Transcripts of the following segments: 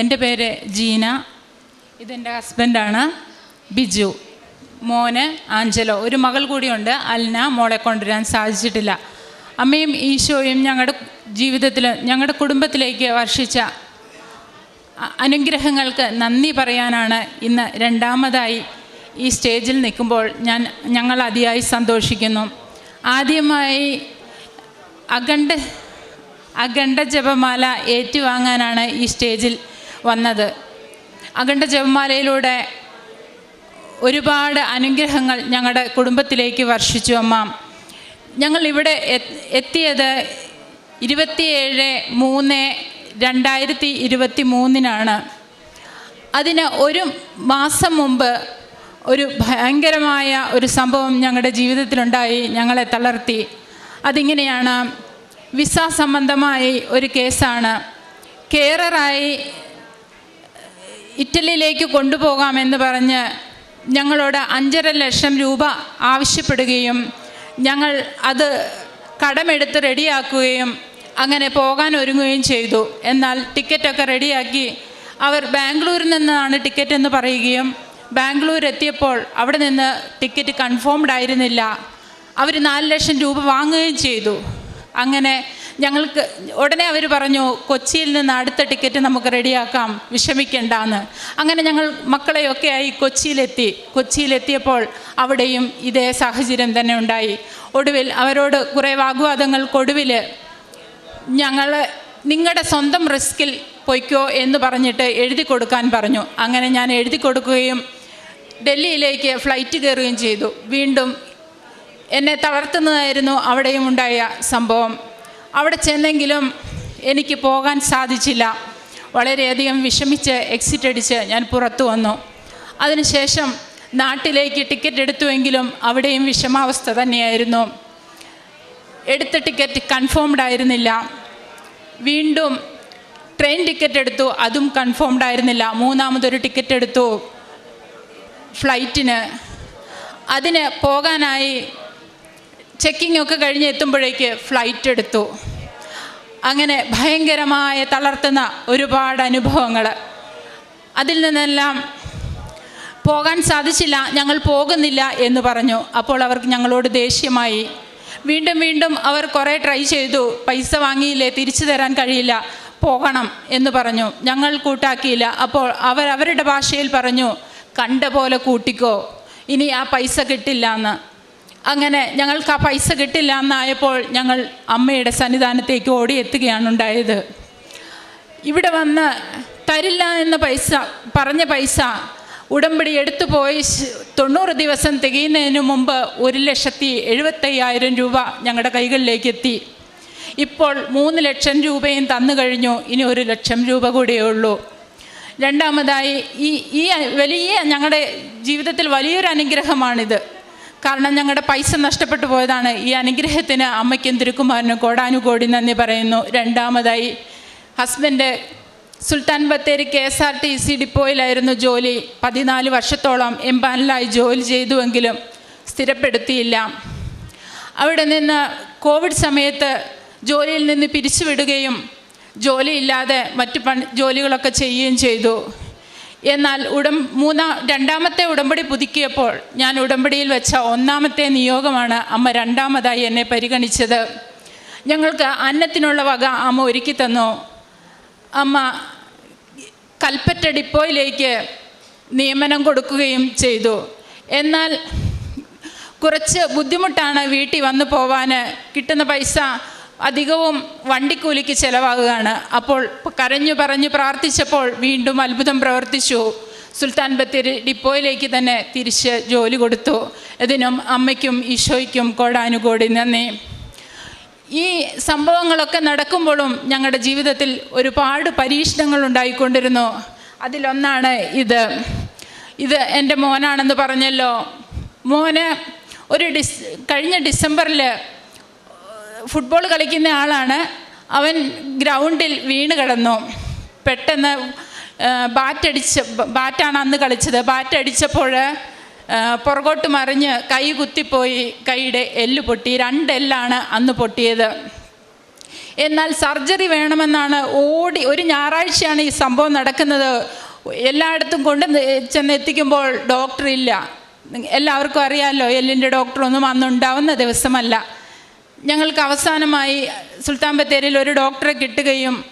എന്റെ പേര് ജീന. ഇതെന്റെ ഹസ്ബൻഡാണ് ബിജു. മോന് ആഞ്ചലോ. ഒരു മകൾ കൂടിയുണ്ട് അൽന. മോളെ കൊണ്ടുവരാൻ സാധിച്ചിട്ടില്ല. അമ്മയും ഈശോയും ഞങ്ങളുടെ ജീവിതത്തിൽ ഞങ്ങളുടെ കുടുംബത്തിലേക്ക് വർഷിച്ച അനുഗ്രഹങ്ങൾക്ക് നന്ദി പറയാനാണ് ഇന്ന് രണ്ടാമതായി ഈ സ്റ്റേജിൽ നിൽക്കുമ്പോൾ ഞാൻ ഞങ്ങൾ അതിയായി സന്തോഷിക്കുന്നു. ആദ്യമായി അഖണ്ഡ അഖണ്ഡ ജപമാല ഏറ്റുവാങ്ങാനാണ് ഈ സ്റ്റേജിൽ വന്നത്. അഖണ്ഡ ജപമാലയിലൂടെ ഒരുപാട് അനുഗ്രഹങ്ങൾ ഞങ്ങളുടെ കുടുംബത്തിലേക്ക് വർഷിച്ചു അമ്മ. ഞങ്ങൾ ഇവിടെ എത്തിയത് ഇരുപത്തിയേഴ് മൂന്ന് രണ്ടായിരത്തി ഇരുപത്തി മൂന്നിനാണ് അതിന് ഒരു മാസം മുമ്പ് ഒരു ഭയങ്കരമായ ഒരു സംഭവം ഞങ്ങളുടെ ജീവിതത്തിലുണ്ടായി ഞങ്ങളെ തളർത്തി. അതിങ്ങനെയാണ് വിസ സംബന്ധമായി ഒരു കേസാണ്. കെയററായി ഇറ്റലിയിലേക്ക് കൊണ്ടുപോകാമെന്ന് പറഞ്ഞ് ഞങ്ങളോട് അഞ്ചര ലക്ഷം രൂപ ആവശ്യപ്പെടുകയും ഞങ്ങൾ അത് കടമെടുത്ത് റെഡിയാക്കുകയും അങ്ങനെ പോകാൻ ഒരുങ്ങുകയും ചെയ്തു. എന്നാൽ ടിക്കറ്റൊക്കെ റെഡിയാക്കി അവർ ബാംഗ്ലൂരിൽ നിന്നാണ് ടിക്കറ്റ് എന്ന് പറയുകയും ബാംഗ്ലൂർ എത്തിയപ്പോൾ അവിടെ നിന്ന് ടിക്കറ്റ് കൺഫേംഡ് ആയിരുന്നില്ല. അവർ നാല് ലക്ഷം രൂപ വാങ്ങുകയും ചെയ്തു. അങ്ങനെ ഞങ്ങൾക്ക് ഉടനെ അവർ പറഞ്ഞു കൊച്ചിയിൽ നിന്ന് അടുത്ത ടിക്കറ്റ് നമുക്ക് റെഡിയാക്കാം വിഷമിക്കേണ്ടെന്ന്. അങ്ങനെ ഞങ്ങൾ മക്കളെയൊക്കെ ആയി കൊച്ചിയിലെത്തി. കൊച്ചിയിലെത്തിയപ്പോൾ അവിടെയും ഇതേ സാഹചര്യം തന്നെ ഉണ്ടായി. ഒടുവിൽ അവരോട് കുറേ വാഗ്വാദങ്ങൾക്കൊടുവിൽ ഞങ്ങൾ നിങ്ങളുടെ സ്വന്തം റിസ്കിൽ പൊയ്ക്കോ എന്ന് പറഞ്ഞിട്ട് എഴുതി കൊടുക്കാൻ പറഞ്ഞു. അങ്ങനെ ഞാൻ എഴുതി കൊടുക്കുകയും ഡൽഹിയിലേക്ക് ഫ്ലൈറ്റ് കയറുകയും ചെയ്തു. വീണ്ടും എന്നെ തളർത്തുന്നതായിരുന്നു അവിടെയും ഉണ്ടായ സംഭവം. അവിടെ ചെന്നെങ്കിലും എനിക്ക് പോകാൻ സാധിച്ചില്ല. വളരെയധികം വിഷമിച്ച് എക്സിറ്റ് അടിച്ച് ഞാൻ പുറത്തു വന്നു. അതിനുശേഷം നാട്ടിലേക്ക് ടിക്കറ്റ് എടുത്തുവെങ്കിലും അവിടെയും വിഷമാവസ്ഥ തന്നെയായിരുന്നു. എടുത്ത ടിക്കറ്റ് കൺഫേംഡ് ആയിരുന്നില്ല. വീണ്ടും ട്രെയിൻ ടിക്കറ്റ് എടുത്തു അതും കൺഫേംഡ് ആയിരുന്നില്ല. മൂന്നാമതൊരു ടിക്കറ്റ് എടുത്തു ഫ്ലൈറ്റിന് അതിന് പോകാനായി ചെക്കിംഗ് ഒക്കെ കഴിഞ്ഞ് എത്തുമ്പോഴേക്ക് ഫ്ലൈറ്റ് എടുത്തു. അങ്ങനെ ഭയങ്കരമായ തളർത്തുന്ന ഒരുപാട് അനുഭവങ്ങൾ. അതിൽ നിന്നെല്ലാം പോകാൻ സാധിച്ചില്ല ഞങ്ങൾ പോകുന്നില്ല എന്ന് പറഞ്ഞു. അപ്പോൾ അവർക്ക് ഞങ്ങളോട് ദേഷ്യമായി. വീണ്ടും വീണ്ടും അവർ കുറേ ട്രൈ ചെയ്തു. പൈസ വാങ്ങിയില്ലേ തിരിച്ചു തരാൻ കഴിയില്ല പോകണം എന്ന് പറഞ്ഞു. ഞങ്ങൾ കൂട്ടാക്കിയില്ല. അപ്പോൾ അവർ അവരുടെ ഭാഷയിൽ പറഞ്ഞു കണ്ട പോലെ കൂട്ടിക്കോ. ഇനി ആ പൈസ കിട്ടില്ല എന്ന് അങ്ങനെ ഞങ്ങൾക്ക് ആ പൈസ കിട്ടില്ല എന്നായപ്പോൾ ഞങ്ങൾ അമ്മയുടെ സന്നിധാനത്തേക്ക് ഓടിയെത്തുകയാണ് ഉണ്ടായത്. ഇവിടെ വന്ന് തരില്ല എന്ന പൈസ പറഞ്ഞ പൈസ ഉടമ്പടി എടുത്തു പോയി. തൊണ്ണൂറ് ദിവസം തികയുന്നതിന് മുമ്പ് ഒരു ലക്ഷത്തി എഴുപത്തയ്യായിരം രൂപ ഞങ്ങളുടെ കൈകളിലേക്ക് എത്തി. ഇപ്പോൾ മൂന്ന് ലക്ഷം രൂപയും തന്നു കഴിഞ്ഞു. ഇനി ഒരു ലക്ഷം രൂപ കൂടിയേ ഉള്ളൂ. രണ്ടാമതായി ഈ ഈ വലിയ ഞങ്ങളുടെ ജീവിതത്തിൽ വലിയൊരു അനുഗ്രഹമാണിത്. കാരണം ഞങ്ങളുടെ പൈസ നഷ്ടപ്പെട്ടു പോയതാണ്. ഈ അനുഗ്രഹത്തിന് അമ്മയ്ക്കും തിരുക്കുമാരനും കോടാനുകോടി നന്ദി പറയുന്നു. രണ്ടാമതായി husband Sultan Bathery K S R T C ഡിപ്പോയിലായിരുന്നു ജോലി. പതിനാല് വർഷത്തോളം എംപാനലായി ജോലി ചെയ്തുവെങ്കിലും സ്ഥിരപ്പെടുത്തിയില്ല. അവിടെ നിന്ന് കോവിഡ് സമയത്ത് ജോലിയിൽ നിന്ന് പിരിച്ചുവിടുകയും ജോലിയില്ലാതെ മറ്റു പണി ജോലികളൊക്കെ ചെയ്യുകയും ചെയ്തു. എന്നാൽ ഉടം മൂന്നാം രണ്ടാമത്തെ ഉടമ്പടി പുതുക്കിയപ്പോൾ ഞാൻ ഉടമ്പടിയിൽ വെച്ച ഒന്നാമത്തെ നിയോഗമാണ് അമ്മ രണ്ടാമതായി എന്നെ പരിഗണിച്ചത്. ഞങ്ങൾക്ക് അന്നത്തിനുള്ള വക അമ്മ ഒരുക്കി തന്നു. അമ്മ കൽപ്പറ്റ ഡിപ്പോയിലേക്ക് നിയമനം കൊടുക്കുകയും ചെയ്തു. എന്നാൽ കുറച്ച് ബുദ്ധിമുട്ടാണ് വീട്ടിൽ വന്നു പോവാൻ കിട്ടുന്ന പൈസ അധികവും വണ്ടിക്കൂലിക്ക് ചിലവാകുകയാണ്. അപ്പോൾ കരഞ്ഞു പറഞ്ഞു പ്രാർത്ഥിച്ചപ്പോൾ വീണ്ടും അത്ഭുതം പ്രവർത്തിച്ചു. സുൽത്താൻ ബത്തേരി ഡിപ്പോയിലേക്ക് തന്നെ തിരിച്ച് ജോലി കൊടുത്തു. ഇതിനും അമ്മയ്ക്കും ഈശോയ്ക്കും കോടാനുകോടി നന്ദി. ഈ സംഭവങ്ങളൊക്കെ നടക്കുമ്പോഴും ഞങ്ങളുടെ ജീവിതത്തിൽ ഒരുപാട് പരീക്ഷണങ്ങൾ ഉണ്ടായിക്കൊണ്ടിരുന്നു. അതിലൊന്നാണ് ഇത്. ഇത് എന്റെ മോനാണെന്ന് പറഞ്ഞല്ലോ. മോന് ഒരു ഡിസ് കഴിഞ്ഞ ഡിസംബറിൽ ഫുട്ബോൾ കളിക്കുന്ന ആളാണ്. അവൻ ഗ്രൗണ്ടിൽ വീണ് കിടന്നു. പെട്ടെന്ന് ബാറ്റടിച്ച് ബാറ്റാണ് അന്ന് കളിച്ചത്. ബാറ്റടിച്ചപ്പോൾ പുറകോട്ട് മറിഞ്ഞ് കൈ കുത്തിപ്പോയി. കൈയുടെ എല്ല് പൊട്ടി. രണ്ട് എല്ലാണ് അന്ന് പൊട്ടിയത്. എന്നാൽ സർജറി വേണമെന്നാണ് ഓടി ഒരു ഞായറാഴ്ചയാണ് ഈ സംഭവം നടക്കുന്നത്. എല്ലായിടത്തും കൊണ്ട് ചെന്ന് എത്തിക്കുമ്പോൾ ഡോക്ടർ ഇല്ല. എല്ലാവർക്കും അറിയാമല്ലോ എല്ലിന്റെ ഡോക്ടറൊന്നും അന്നുണ്ടാവുന്ന ദിവസമല്ല. ഞങ്ങൾക്ക് അവസാനമായി സുൽത്താൻ ബത്തേരിയിൽ ഒരു ഡോക്ടറെ കിട്ടുകയും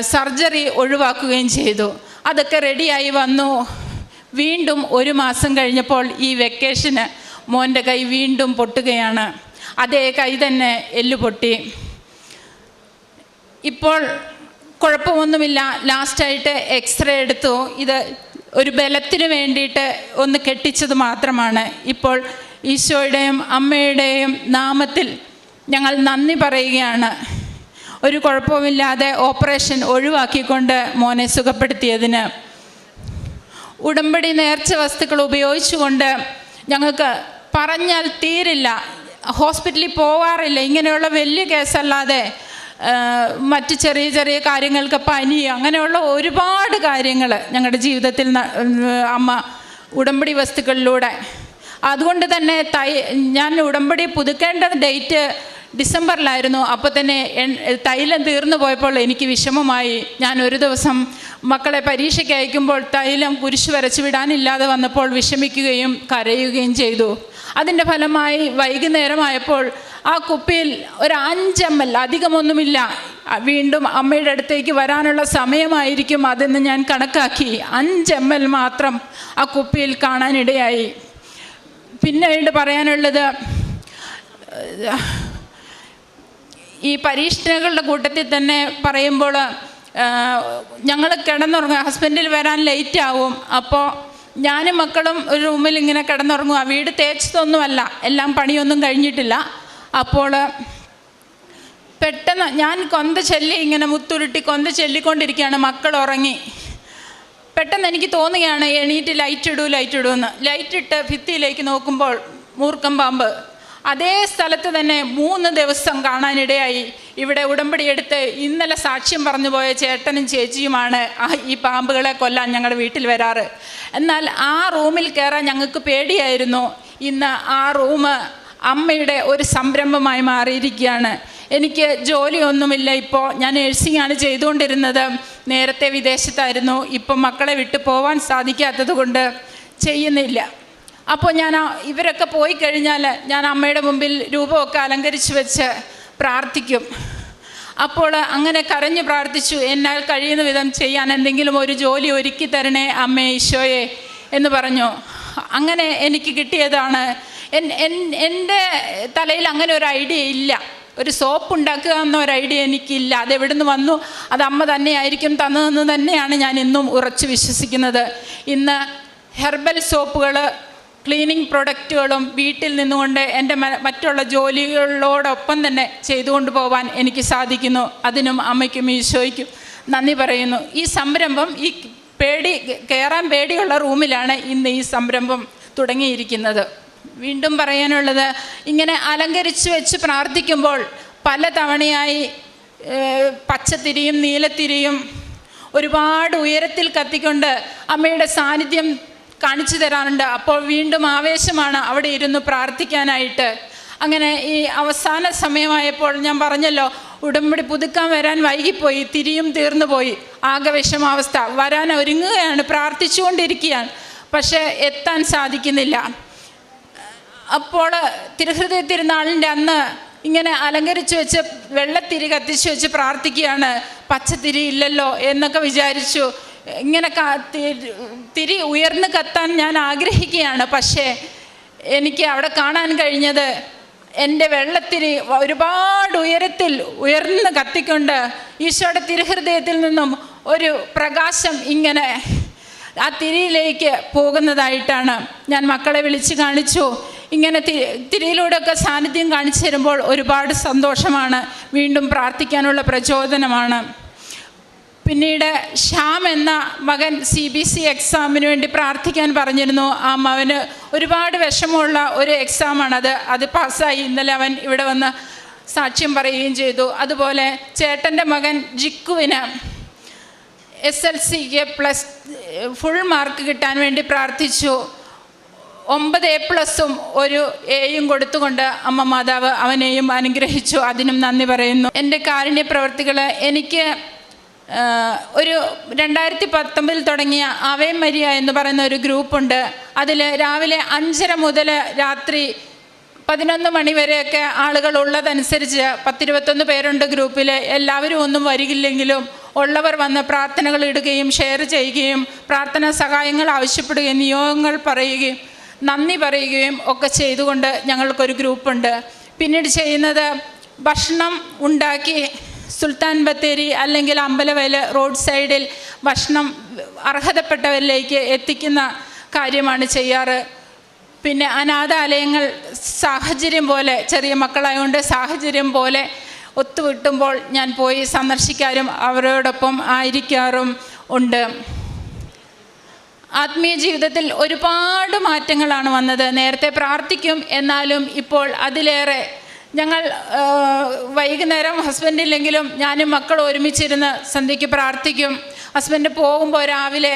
സർജറി ഒഴിവാക്കുകയും ചെയ്തു. അതൊക്കെ റെഡിയായി വന്നു. വീണ്ടും ഒരു മാസം കഴിഞ്ഞപ്പോൾ ഈ വെക്കേഷന് മോന്റെ കൈ വീണ്ടും പൊട്ടുകയാണ്. അതേ കൈ തന്നെ എല്ല് പൊട്ടി. ഇപ്പോൾ കുഴപ്പമൊന്നുമില്ല. ലാസ്റ്റായിട്ട് എക്സ്റേ എടുത്തു. ഇത് ഒരു ബലത്തിന് വേണ്ടിയിട്ട് ഒന്ന് കെട്ടിച്ചത് മാത്രമാണ്. ഇപ്പോൾ ഈശോയുടെയും അമ്മയുടെയും നാമത്തിൽ ഞങ്ങൾ നന്ദി പറയുകയാണ്. ഒരു കുഴപ്പവുമില്ലാതെ ഓപ്പറേഷൻ ഒഴിവാക്കിക്കൊണ്ട് മോനെ സുഖപ്പെടുത്തിയതിന്. ഉടമ്പടി നേർച്ച വസ്തുക്കൾ ഉപയോഗിച്ചുകൊണ്ട് ഞങ്ങൾക്ക് പറഞ്ഞാൽ തീരില്ല. ഹോസ്പിറ്റലിൽ പോവാറില്ല. ഇങ്ങനെയുള്ള വലിയ കേസല്ലാതെ മറ്റ് ചെറിയ ചെറിയ കാര്യങ്ങൾക്ക് പനി അങ്ങനെയുള്ള ഒരുപാട് കാര്യങ്ങൾ ഞങ്ങളുടെ ജീവിതത്തിൽ അമ്മ ഉടമ്പടി വസ്തുക്കളിലൂടെ. അതുകൊണ്ട് തന്നെ തൈ ഞാൻ ഉടമ്പടി പുതുക്കേണ്ട ഡേറ്റ് ഡിസംബറിലായിരുന്നു. അപ്പോൾ തന്നെ തൈലം തീർന്നു പോയപ്പോൾ എനിക്ക് വിഷമമായി. ഞാൻ ഒരു ദിവസം മക്കളെ പരീക്ഷയ്ക്ക് അയക്കുമ്പോൾ തൈലം കുരിശ് വരച്ചു വിടാനില്ലാതെ വന്നപ്പോൾ വിഷമിക്കുകയും കരയുകയും ചെയ്തു. അതിന്റെ ഫലമായി വൈകുന്നേരമായപ്പോൾ ആ കുപ്പിയിൽ ഒരു അഞ്ചമ്മൽ അധികമൊന്നുമില്ല വീണ്ടും അമ്മയുടെ അടുത്തേക്ക് വരാനുള്ള സമയമായിരിക്കും അതെന്ന് ഞാൻ കണക്കാക്കി. അഞ്ച് എം എൽ മാത്രം ആ കുപ്പിയിൽ കാണാനിടയായി. പിന്നീട് പറയാനുള്ളത് ഈ പരീക്ഷണങ്ങളുടെ കൂട്ടത്തിൽ തന്നെ പറയുമ്പോൾ ഞങ്ങൾ കിടന്നുറങ്ങുക ഹസ്ബൻഡിൽ വരാൻ ലേറ്റ് ആവും. അപ്പോൾ ഞാനും മക്കളും ഒരു റൂമിൽ ഇങ്ങനെ കിടന്നുറങ്ങുക. വീട് തേച്ചതൊന്നുമല്ല. എല്ലാം പണിയൊന്നും കഴിഞ്ഞിട്ടില്ല. അപ്പോൾ പെട്ടെന്ന് ഞാൻ കൊന്ത ചെല്ലി ഇങ്ങനെ മുത്തുരുട്ടി കൊന്ത ചെല്ലിക്കൊണ്ടിരിക്കുകയാണ്. മക്കൾ ഉറങ്ങി. പെട്ടെന്ന് എനിക്ക് തോന്നുകയാണ് എണീറ്റ് ലൈറ്റ് ഇടൂ ലൈറ്റ് ഇടൂ എന്ന് ലൈറ്റ് ഇട്ട് ഭിത്തിയിലേക്ക് നോക്കുമ്പോൾ മൂർക്കം പാമ്പ് അതേ സ്ഥലത്ത് തന്നെ മൂന്ന് ദിവസം കാണാനിടയായി. ഇവിടെ ഉടമ്പടി എടുത്ത് ഇന്നലെ സാക്ഷ്യം പറഞ്ഞു പോയ ചേട്ടനും ചേച്ചിയുമാണ് ആ ഈ പാമ്പുകളെ കൊല്ലാൻ ഞങ്ങളുടെ വീട്ടിൽ വരാറ്. എന്നാൽ ആ റൂമിൽ കയറാൻ ഞങ്ങൾക്ക് പേടിയായിരുന്നു. ഇന്ന് ആ റൂം അമ്മയുടെ ഒരു സംരംഭമായി മാറിയിരിക്കുകയാണ്. എനിക്ക് ജോലിയൊന്നുമില്ല ഇപ്പോൾ. ഞാൻ നഴ്സിംഗ് ആണ് ചെയ്തുകൊണ്ടിരുന്നത്. നേരത്തെ വിദേശത്തായിരുന്നു. ഇപ്പം മക്കളെ വിട്ടു പോവാൻ സാധിക്കാത്തത് കൊണ്ട് ചെയ്യുന്നില്ല. അപ്പോൾ ഞാൻ ഇവരൊക്കെ പോയി കഴിഞ്ഞാൽ ഞാൻ അമ്മയുടെ മുമ്പിൽ രൂപമൊക്കെ അലങ്കരിച്ച് വെച്ച് പ്രാർത്ഥിക്കും. അപ്പോൾ അങ്ങനെ കരഞ്ഞു പ്രാർത്ഥിച്ചു എന്നാൽ കഴിയുന്ന വിധം ചെയ്യാൻ എന്തെങ്കിലും ഒരു ജോലി ഒരുക്കി തരണേ അമ്മേ ഈശോയെ എന്ന് പറഞ്ഞു. അങ്ങനെ എനിക്ക് കിട്ടിയതാണ്. എൻ- എൻ- എന്റെ തലയിൽ അങ്ങനെ ഒരു ഐഡിയ ഇല്ല. ഒരു സോപ്പ് ഉണ്ടാക്കുക എന്ന ഒരു ഐഡിയ എനിക്കില്ല. അത് എവിടെ നിന്ന് വന്നു? അത് അമ്മ തന്നെയായിരിക്കും തന്നതെന്ന് തന്നെയാണ് ഞാൻ ഇന്നും ഉറച്ചു വിശ്വസിക്കുന്നത്. ഇന്ന് ഹെർബൽ സോപ്പുകൾ ക്ലീനിങ് പ്രൊഡക്റ്റുകളും വീട്ടിൽ നിന്നുകൊണ്ട് എന്റെ മറ്റുള്ള ജോലികളോടൊപ്പം തന്നെ ചെയ്തുകൊണ്ട് പോകാൻ എനിക്ക് സാധിക്കുന്നു. അതിനും അമ്മയ്ക്കും ഈശോയ്ക്കും നന്ദി പറയുന്നു. ഈ സംരംഭം ഈ പേടി കയറാൻ പേടിയുള്ള റൂമിലാണ് ഇന്ന് ഈ സംരംഭം തുടങ്ങിയിരിക്കുന്നത്. വീണ്ടും പറയാനുള്ളത് ഇങ്ങനെ അലങ്കരിച്ച് വെച്ച് പ്രാർത്ഥിക്കുമ്പോൾ പല തവണയായി പച്ചത്തിരിയും നീലത്തിരിയും ഒരുപാട് ഉയരത്തിൽ കത്തിക്കൊണ്ട് അമ്മയുടെ സാന്നിധ്യം കാണിച്ചു തരാറുണ്ട്. അപ്പോൾ വീണ്ടും ആവേശമാണ് അവിടെ ഇരുന്ന് പ്രാർത്ഥിക്കാനായിട്ട്. അങ്ങനെ ഈ അവസാന സമയമായപ്പോൾ ഞാൻ പറഞ്ഞല്ലോ ഉടമ്പടി പുതുക്കാൻ വരാൻ വൈകിപ്പോയി തിരിയും തീർന്നു പോയി. ആകെ വിഷമാവസ്ഥ. വരാൻ ഒരുങ്ങുകയാണ് പ്രാർത്ഥിച്ചുകൊണ്ടിരിക്കുകയാണ്. പക്ഷേ എത്താൻ സാധിക്കുന്നില്ല. അപ്പോൾ തിരുഹൃദയ തിരുനാളിന്റെ അന്ന് ഇങ്ങനെ അലങ്കരിച്ചു വെച്ച് വെള്ളത്തിരി കത്തിച്ചു വെച്ച് പ്രാർത്ഥിക്കുകയാണ്. പച്ചത്തിരി ഇല്ലല്ലോ എന്നൊക്കെ വിചാരിച്ചു. ഇങ്ങനെ തിരി ഉയർന്ന് കത്താൻ ഞാൻ ആഗ്രഹിക്കുകയാണ്. പക്ഷേ എനിക്ക് അവിടെ കാണാൻ കഴിഞ്ഞത് എന്റെ വെള്ളത്തിരി ഒരുപാട് ഉയരത്തിൽ ഉയർന്ന് കത്തിക്കൊണ്ട് ഈശോയുടെ തിരുഹൃദയത്തിൽ നിന്നും ഒരു പ്രകാശം ഇങ്ങനെ ആ തിരിയിലേക്ക് പോകുന്നതായിട്ടാണ് ഞാൻ മക്കളെ വിളിച്ച് കാണിച്ചു. ഇങ്ങനെ തിരിയിലൂടെ തിരിയിലൂടെയൊക്കെ സാന്നിധ്യം കാണിച്ചു തരുമ്പോൾ ഒരുപാട് സന്തോഷമാണ്. വീണ്ടും പ്രാർത്ഥിക്കാനുള്ള പ്രചോദനമാണ്. പിന്നീട് ശ്യാം എന്ന മകൻ സി ബി സി എക്സാമിന് വേണ്ടി പ്രാർത്ഥിക്കാൻ പറഞ്ഞിരുന്നു. ആ മകന് ഒരുപാട് വിഷമമുള്ള ഒരു എക്സാമാണത് അത്. പാസ്സായി. ഇന്നലെ അവൻ ഇവിടെ വന്ന് സാക്ഷ്യം പറയുകയും ചെയ്തു. അതുപോലെ ചേട്ടന്റെ മകൻ ജിക്കുവിന് എസ് എൽ സിക്ക് പ്ലസ് ഫുൾ മാർക്ക് കിട്ടാൻ വേണ്ടി പ്രാർത്ഥിച്ചു. ഒമ്പത് എ പ്ലസും ഒരു എയും കൊടുത്തുകൊണ്ട് അമ്മ മാതാവ് അവനെയും അനുഗ്രഹിച്ചു. അതിനും നന്ദി പറയുന്നു. എന്റെ കാരുണ്യ പ്രവർത്തികൾ എനിക്ക് ഒരു രണ്ടായിരത്തി പത്തൊമ്പതിൽ തുടങ്ങിയ അവയം മരിയ എന്ന് പറയുന്ന ഒരു ഗ്രൂപ്പുണ്ട്. അതിൽ രാവിലെ അഞ്ചര മുതൽ രാത്രി പതിനൊന്ന് മണി വരെയൊക്കെ ആളുകൾ ഉള്ളതനുസരിച്ച് പത്തിരുപത്തൊന്ന് പേരുണ്ട് ഗ്രൂപ്പിൽ എല്ലാവരും ഒന്നും വരികില്ലെങ്കിലും ഉള്ളവർ വന്ന് പ്രാർത്ഥനകൾ ഇടുകയും ഷെയർ ചെയ്യുകയും പ്രാർത്ഥനാ സഹായങ്ങൾ ആവശ്യപ്പെടുകയും നിയോഗങ്ങൾ പറയുകയും നന്ദി പറയുകയും ഒക്കെ ചെയ്തുകൊണ്ട് ഞങ്ങൾക്കൊരു ഗ്രൂപ്പുണ്ട്. പിന്നീട് ചെയ്യുന്നത് ഭക്ഷണം ഉണ്ടാക്കി സുൽത്താൻ ബത്തേരി അല്ലെങ്കിൽ അമ്പലവയൽ റോഡ് സൈഡിൽ ഭക്ഷണം അർഹതപ്പെട്ടവരിലേക്ക് എത്തിക്കുന്ന കാര്യമാണ് ചെയ്യാറ്. പിന്നെ അനാഥാലയങ്ങൾ സാഹചര്യം പോലെ ചെറിയ മക്കളായതുകൊണ്ട് സാഹചര്യം പോലെ ഒത്തുവിട്ടുമ്പോൾ ഞാൻ പോയി സന്ദർശിക്കാറും അവരോടൊപ്പം ആയിരിക്കാറും ഉണ്ട്. ആത്മീയ ജീവിതത്തിൽ ഒരുപാട് മാറ്റങ്ങളാണ് വന്നത്. നേരത്തെ പ്രാർത്ഥിക്കും എന്നാലും ഇപ്പോൾ അതിലേറെ ഞങ്ങൾ വൈകുന്നേരം ഹസ്ബൻഡ് ഇല്ലെങ്കിലും ഞാനും മക്കളും ഒരുമിച്ചിരുന്ന് സന്ധ്യയ്ക്ക് പ്രാർത്ഥിക്കും. ഹസ്ബൻഡ് പോകുമ്പോൾ രാവിലെ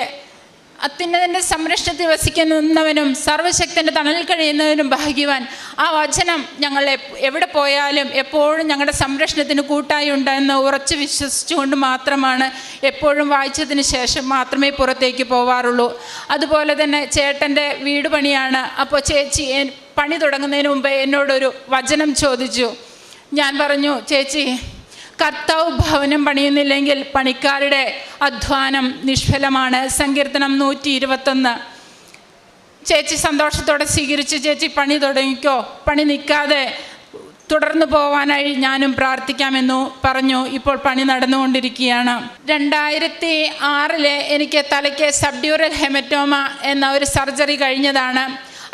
അത്യുന്നതന്റെ സംരക്ഷണത്തിൽ വസിക്കുന്നവനും സർവശക്തന്റെ തണലിൽ കഴിയുന്നവനും ഭാഗ്യവാൻ. ആ വചനം ഞങ്ങൾ എവിടെ പോയാലും എപ്പോഴും ഞങ്ങളുടെ സംരക്ഷണത്തിന് കൂട്ടായി ഉണ്ടെന്ന് ഉറച്ചു വിശ്വസിച്ചുകൊണ്ട് മാത്രമാണ് എപ്പോഴും വായിച്ചതിന് ശേഷം മാത്രമേ പുറത്തേക്ക് പോവാറുള്ളൂ. അതുപോലെ തന്നെ ചേട്ടന്റെ വീട് പണിയാണ്. അപ്പോൾ ചേച്ചി പണി തുടങ്ങുന്നതിന് മുമ്പ് എന്നോടൊരു വചനം ചോദിച്ചു. ഞാൻ പറഞ്ഞു ചേച്ചി കർത്താവ് ഭവനം പണിയുന്നില്ലെങ്കിൽ പണിക്കാരുടെ അധ്വാനം നിഷ്ഫലമാണ്. സങ്കീർത്തനം നൂറ്റി ഇരുപത്തൊന്ന് ചേച്ചി സന്തോഷത്തോടെ സ്വീകരിച്ച് ചേച്ചി പണി തുടങ്ങിക്കോ. പണി നിൽക്കാതെ തുടർന്നു പോവാനായി ഞാനും പ്രാർത്ഥിക്കാമെന്നു പറഞ്ഞു. ഇപ്പോൾ പണി നടന്നുകൊണ്ടിരിക്കുകയാണ്. രണ്ടായിരത്തി ആറിൽ എനിക്ക് തലയ്ക്ക് സബ്ഡ്യൂറൽ ഹെമറ്റോമ എന്ന ഒരു സർജറി കഴിഞ്ഞതാണ്.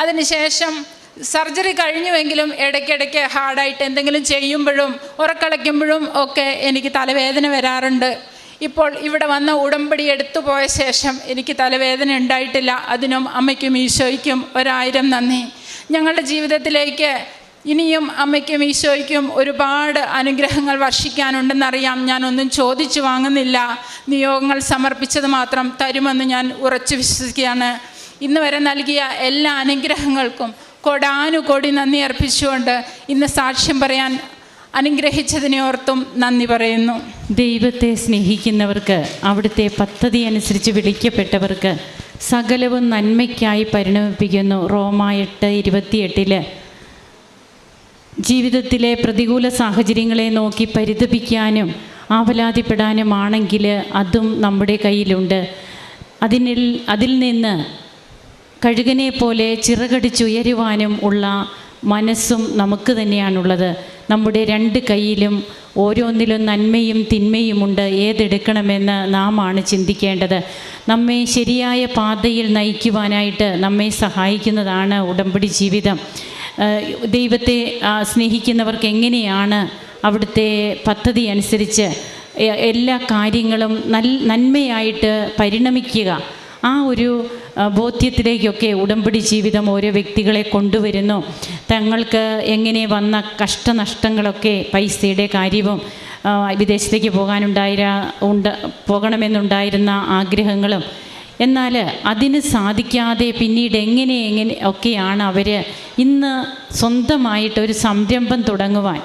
അതിനുശേഷം സർജറി കഴിഞ്ഞുവെങ്കിലും ഇടയ്ക്കിടയ്ക്ക് ഹാർഡായിട്ട് എന്തെങ്കിലും ചെയ്യുമ്പോഴും ഉറക്കളയ്ക്കുമ്പോഴും ഒക്കെ എനിക്ക് തലവേദന വരാറുണ്ട്. ഇപ്പോൾ ഇവിടെ വന്ന ഉടമ്പടി എടുത്തു പോയ ശേഷം എനിക്ക് തലവേദന ഉണ്ടായിട്ടില്ല. അതിനും അമ്മയ്ക്കും ഈശോയ്ക്കും ഒരായിരം നന്ദി. ഞങ്ങളുടെ ജീവിതത്തിലേക്ക് ഇനിയും അമ്മയ്ക്കും ഈശോയ്ക്കും ഒരുപാട് അനുഗ്രഹങ്ങൾ വർഷിക്കാനുണ്ടെന്നറിയാം. ഞാനൊന്നും ചോദിച്ചു വാങ്ങുന്നില്ല. നിയോഗങ്ങൾ സമർപ്പിച്ചത് മാത്രം തരുമെന്ന് ഞാൻ ഉറച്ചു വിശ്വസിക്കുകയാണ്. ഇന്ന് വരെ നൽകിയ എല്ലാ അനുഗ്രഹങ്ങൾക്കും കൊടാനുകൊടി നന്ദി അർപ്പിച്ചുകൊണ്ട് ഇന്ന് സാക്ഷ്യം പറയാൻ അനുഗ്രഹിച്ചതിനെ ഓർത്തും നന്ദി പറയുന്നു. ദൈവത്തെ സ്നേഹിക്കുന്നവർക്ക് അവിടുത്തെ പദ്ധതി അനുസരിച്ച് വിളിക്കപ്പെട്ടവർക്ക് സകലവും നന്മയ്ക്കായി പരിണമിപ്പിക്കുന്നു. റോമ എട്ട് ഇരുപത്തിയെട്ടിൽ ജീവിതത്തിലെ പ്രതികൂല സാഹചര്യങ്ങളെ നോക്കി പരിതപിക്കാനും ആവലാതിപ്പെടാനുമാണെങ്കിൽ അതും നമ്മുടെ കയ്യിലുണ്ട്. അതിനിൽ അതിൽ നിന്ന് കഴുകനെ പോലെ ചിറകടിച്ചുയരുവാനും ഉള്ള മനസ്സും നമുക്ക് തന്നെയാണുള്ളത്. നമ്മുടെ രണ്ട് കൈയിലും ഓരോന്നിലും നന്മയും തിന്മയുമുണ്ട് ഏതെടുക്കണമെന്ന് നാം ആണ് ചിന്തിക്കേണ്ടത്. നമ്മെ ശരിയായ പാതയിൽ നയിക്കുവാനായിട്ട് നമ്മെ സഹായിക്കുന്നതാണ് ഉടമ്പടി ജീവിതം. ദൈവത്തെ സ്നേഹിക്കുന്നവർക്ക് എങ്ങനെയാണ് അവിടുത്തെ പദ്ധതി അനുസരിച്ച് എല്ലാ കാര്യങ്ങളും നൽ നന്മയായിട്ട് പരിണമിക്കുക? ആ ഒരു ബോധ്യത്തിലേക്കൊക്കെ ഉടമ്പടി ജീവിതം ഓരോ വ്യക്തികളെ കൊണ്ടുവരുന്നു. തങ്ങൾക്ക് എങ്ങനെ വന്ന കഷ്ടനഷ്ടങ്ങളൊക്കെ പൈസയുടെ കാര്യവും വിദേശത്തേക്ക് പോകാനുണ്ടായിര ഉണ്ട് പോകണമെന്നുണ്ടായിരുന്ന ആഗ്രഹങ്ങളും. എന്നാൽ അതിന് സാധിക്കാതെ പിന്നീട് എങ്ങനെ എങ്ങനെ ഒക്കെയാണ് അവർ ഇന്ന് സ്വന്തമായിട്ട് ഒരു സംരംഭം തുടങ്ങുവാൻ?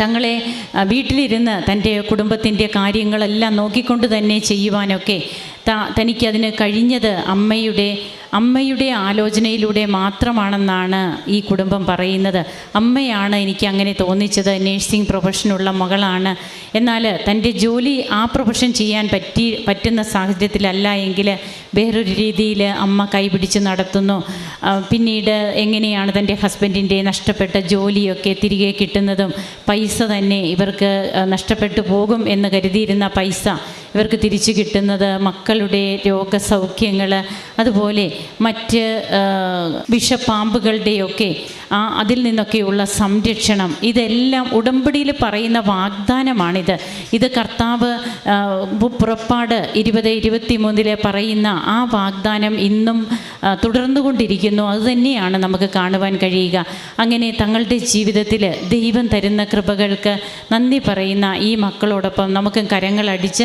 തങ്ങളെ വീട്ടിലിരുന്ന് തന്റെ കുടുംബത്തിന്റെ കാര്യങ്ങളെല്ലാം നോക്കിക്കൊണ്ട് തന്നെ ചെയ്യുവാനൊക്കെ തനിക്കതിന് കഴിഞ്ഞത് അമ്മയുടെ അമ്മയുടെ ആലോചനയിലൂടെ മാത്രമാണെന്നാണ് ഈ കുടുംബം പറയുന്നത്. അമ്മയാണ് എനിക്ക് അങ്ങനെ തോന്നിച്ചത്. നേഴ്സിംഗ് പ്രൊഫഷനുള്ള മകളാണ്. എന്നാൽ തന്റെ ജോലി ആ പ്രൊഫഷൻ ചെയ്യാൻ പറ്റി പറ്റുന്ന സാഹചര്യത്തിലല്ല എങ്കിൽ വേറൊരു രീതിയിൽ അമ്മ കൈപിടിച്ച് നടത്തുന്നു. പിന്നീട് എങ്ങനെയാണ് തന്റെ ഹസ്ബൻഡിന്റെ നഷ്ടപ്പെട്ട ജോലിയൊക്കെ തിരികെ കിട്ടുന്നതും പൈസ തന്നെ ഇവർക്ക് നഷ്ടപ്പെട്ടു പോകും എന്ന് കരുതിയിരുന്ന പൈസ ഇവർക്ക് തിരിച്ചു കിട്ടുന്നത് മക്കളുടെ രോഗസൗഖ്യങ്ങൾ അതുപോലെ മറ്റ് വിഷപ്പാമ്പുകളുടെയൊക്കെ ആ അതിൽ നിന്നൊക്കെയുള്ള സംരക്ഷണം ഇതെല്ലാം ഉടമ്പടിയിൽ പറയുന്ന വാഗ്ദാനമാണിത്. ഇത് കർത്താവ് പുറപ്പാട് ഇരുപത് ഇരുപത്തി മൂന്നിൽ പറയുന്ന ആ വാഗ്ദാനം ഇന്നും തുടർന്നുകൊണ്ടിരിക്കുന്നു. അതുതന്നെയാണ് നമുക്ക് കാണുവാൻ കഴിയുക. അങ്ങനെ തങ്ങളുടെ ജീവിതത്തിൽ ദൈവം തരുന്ന കൃപകൾക്ക് നന്ദി പറയുന്ന ഈ മക്കളോടൊപ്പം നമുക്ക് കരങ്ങളടിച്ച്